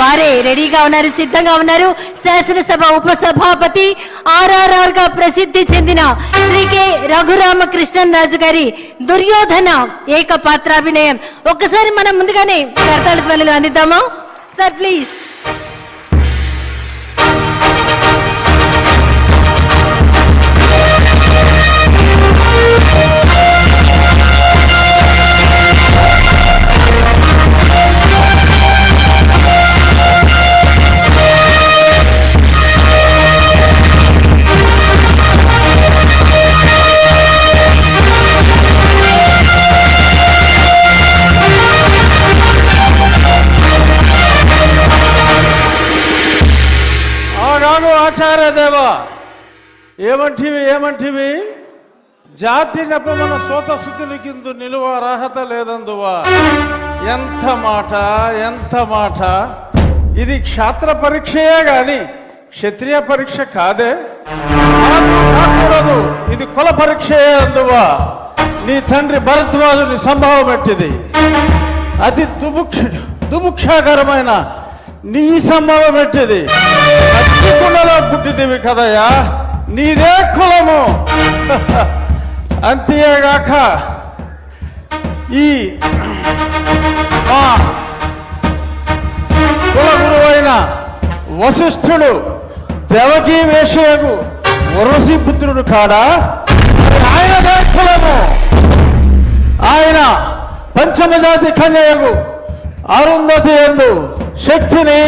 వారే రెడీగా ఉన్నారు సిద్ధంగా ఉన్నారు. శాసనసభ ఉపసభాపతి ఆర్ఆర్ఆర్గా ప్రసిద్ధి చెందిన శ్రీ కె. రఘురామకృష్ణన్ రాజు గారి దుర్యోధన ఏకపాత్రాభినయం. ఒక్కసారి మనం ముందుగానే కర్తాల ధ్వనులు అందిద్దామా? సార్ ప్లీజ్ ఏమంటివి ఏమంటివి? జాతి నెపమన సోత కింద నిలువ అర్హత లేదందువా? ఎంత మాట ఎంత మాట. ఇది క్షాత్ర పరీక్షయే గాని క్షత్రియ పరీక్ష కాదే. కాకూడదు ఇది కుల పరీక్షయే అందువా. నీ తండ్రి భరద్వాజుని సంభావం ఎట్టిది? అతి దుభుక్ష దుభుక్షాకరమైన నీ సంభవం ఎట్టిది? కుండలో పుట్టిదివి కదయా నీదే కులము. అంతేగాక ఈ మా కుల గురువైన వశిష్ఠుడు దేవకీ వేషయకు వరసి పుత్రుడు కాడా? ఆయనదే కులము. ఆయన పంచమజాతి కన్యకు అరుంధతి ఎందు శక్తిని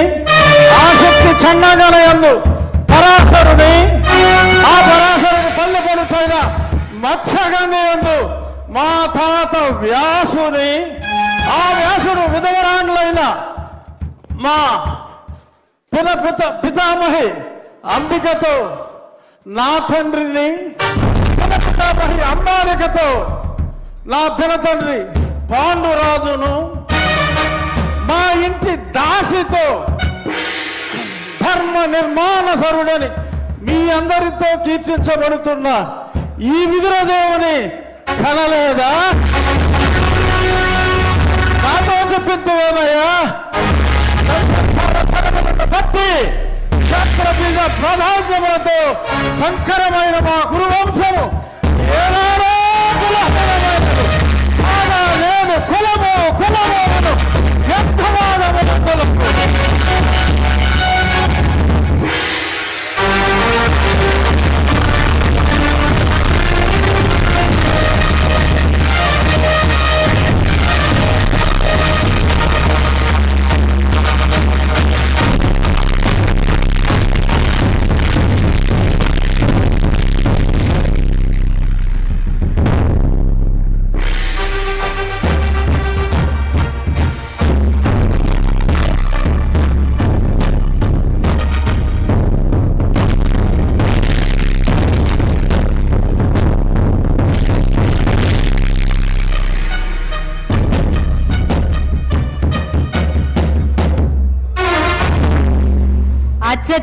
ఆసక్తి శక్తి చండాగణ ఎందు పరాశరుని ఆ పరాశరకు పల్లె పడుతైన మత్స్యగంధి ఎందు మా తాత వ్యాసుని ఆ వ్యాసుడు విధవరాండ్లైన మా పునపిత పిత పితామహి అంబికతో నా తండ్రిని పునపితామహి అంబాలికతో నా పినతండ్రి పాండురాజును మా ఇంటి దాసితో ధర్మ నిర్మాణ సరుడని మీ అందరితో కీర్తించబడుతున్న ఈ విదురదేవుని కనలేదా? నాతో చెప్పిందేమయ్యా భక్తి శాస్త్ర బీజ ప్రాధాన్యములతో సంకరమైన మా గురు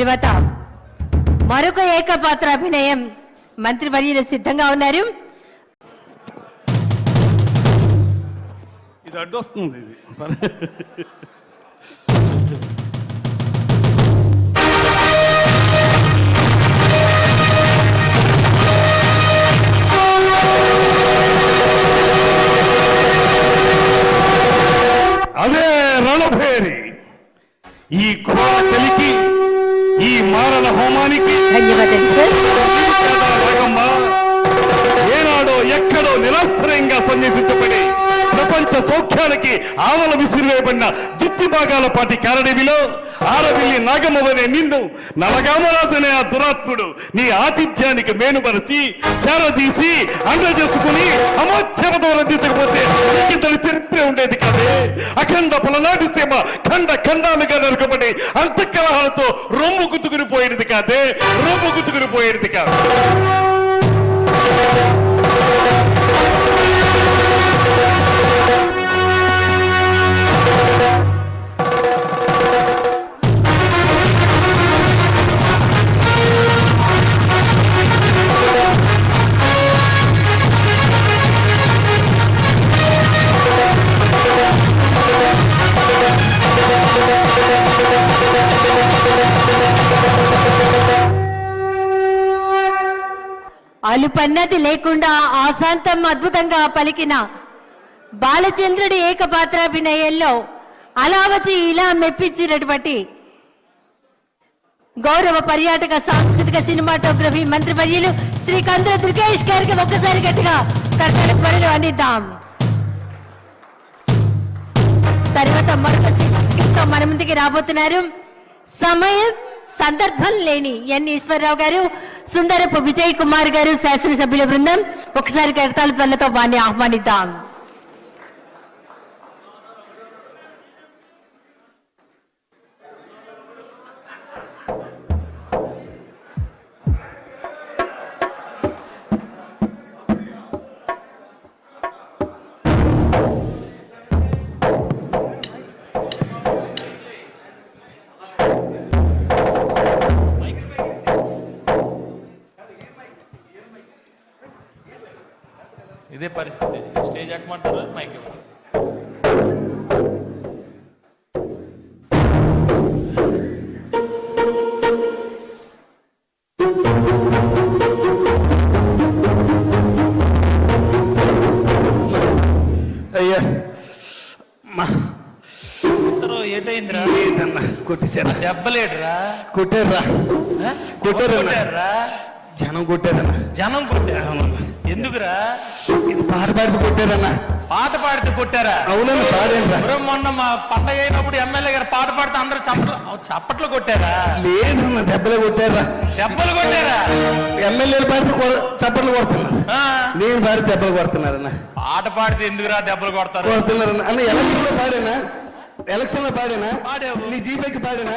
తర్వాత మరొక ఏకపాత్ర అభినయం మంత్రి వర్యులు సిద్ధంగా ఉన్నారు. ఇది అడ్డొస్తుంది ఇది. అదే రణభేరి. ఈ ఘోర ఈ మారణ హోమానికి ఏనాడో ఎక్కడో నిరాశ్రయంగా సన్యసించబడి ప్రపంచ సౌఖ్యానికి ఆవల విసిరివేయబడిన జిత్తి భాగాల పాటి కారడవిలో ఆరవిల్లి నాగమవనే నిన్ను నలగామరాజనే ఆ దురాత్ముడు నీ ఆతిథ్యానికి మేనుపరిచి చేరదీసి అండ చేసుకుని అమోచ్యమతో తీర్చకపోతే ఇంతటి చరిత్ర ఉండేది కాదే. అఖండ పలనాటి సీమ ఖండ ఖండాలుగా నరకబడి అంతఃకలహాలతో రొమ్ము గుతుకుని పోయేది కాదే. రొమ్ము గుతుకుని పోయేది కాదు. పలుపన్నది లేకుండా ఆశాంతం అద్భుతంగా పలికిన బాలచంద్రుడి ఏకపాత్రాభినయంలో అలా వచ్చి ఇలా మెప్పించినటువంటి గౌరవ పర్యాటక సాంస్కృతిక సినిమాటోగ్రఫీ మంత్రివర్యులు శ్రీ కంద్ర దుర్గేష్ గారికి ఒక్కసారి గట్టిగా కర్తల త్వరలు అందిద్దాం. తర్వాత మరొక స్కిట్ మన ముందుకి రాబోతున్నారు. సమయం సందర్భం లేని ఎన్ ఈశ్వరరావు గారు. సుందరపు విజయ్ కుమార్ గారు శాసనసభ్యుల బృందం. ఒకసారి కరతాల త్వరలతో వారిని ఆహ్వానిద్దాం. ఇదే పరిస్థితి. స్టేజ్ ఎక్కమంటారు? మైక్ ఏంటన్నా? కొట్టేశారా? దెబ్బలేడురా కొట్టారా. కొట్టారురా? జనం కొట్టారన్నా? జనం కొట్టారు? ఎందుకురా? ఇది పాట పాడితే కొట్టారన్నా. పాట పాడితే కొట్టారా? అవునన్నా ఎవరో మొన్న మా పండగ అయినప్పుడు ఎమ్మెల్యే గారు పాట పాడితే అందరూ చప్పట్లు చప్పట్లు కొట్టారా? లేదన్నా దెబ్బలే కొట్టారా? దెబ్బలు కొట్టారా? ఎమ్మెల్యేలు పాడితే చప్పట్లు కొడుతున్నారు. ఆ? నేను పాడితే దెబ్బలు కొడుతున్నారన్నా. పాట పాడితే ఎందుకురా దెబ్బలు కొడతారు? కొడుతున్నారన్నా. అన్న ఎలక్షన్లో పాడేనా? ఎలక్షన్లో పాడేనా. నీ జీపేకి పాడేనా?